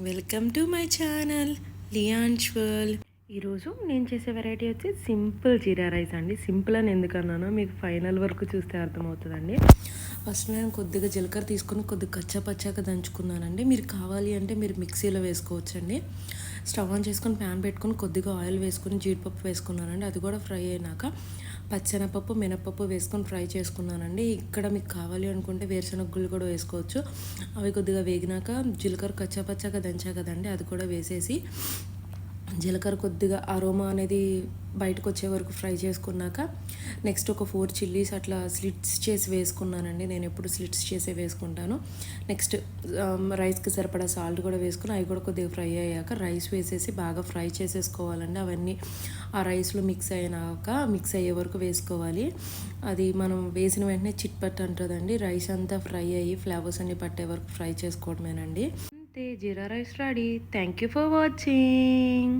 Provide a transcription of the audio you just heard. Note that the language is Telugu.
Welcome to my channel Liyans world. ఈరోజు నేను చేసే వెరైటీ వచ్చి సింపుల్ జీరా రైస్ అండి. సింపుల్ అని ఎందుకన్నానో మీకు ఫైనల్ వరకు చూస్తే అర్థమవుతుందండి. ఫస్ట్ నేను కొద్దిగా జీలకర్ర తీసుకొని కొద్దిగా కచ్చా పచ్చాక దంచుకున్నానండి. మీరు కావాలి అంటే మీరు మిక్సీలో వేసుకోవచ్చండి. స్టవ్ ఆన్ చేసుకొని ప్యాన్ పెట్టుకొని కొద్దిగా ఆయిల్ వేసుకొని జీడిపప్పు వేసుకున్నానండి. అది కూడా ఫ్రై అయినాక పచ్చెనపప్పు మినపప్పు వేసుకొని ఫ్రై చేసుకున్నానండి. ఇక్కడ మీకు కావాలి అనుకుంటే వేరుశనగ గుళ్ళు కూడా వేసుకోవచ్చు. అవి కొద్దిగా వేగినాక జీలకర్ర కచ్చాపచ్చాక దంచా కదండి అది కూడా వేసేసి జీలకర్ర కొద్దిగా అరోమా అనేది బయటకు వచ్చే వరకు ఫ్రై చేసుకున్నాక నెక్స్ట్ ఒక ఫోర్ చిల్లీస్ అట్లా స్లిట్స్ చేసి వేసుకున్నానండి. నేను ఎప్పుడు స్లిట్స్ చేసే వేసుకుంటాను. నెక్స్ట్ రైస్కి సరిపడా సాల్ట్ కూడా వేసుకుని అవి కూడా కొద్దిగా ఫ్రై అయ్యాక రైస్ వేసేసి బాగా ఫ్రై చేసేసుకోవాలండి. అవన్నీ ఆ రైస్లో మిక్స్ అయినాక మిక్స్ అయ్యే వరకు వేసుకోవాలి. అది మనం వేసిన వెంటనే చిట్పట్ అంటుందండి. రైస్ అంతా ఫ్రై అయ్యి ఫ్లేవర్స్ అన్ని పట్టే వరకు ఫ్రై చేసుకోవడమేనండి. అంతే jeera rice ready thank you for watching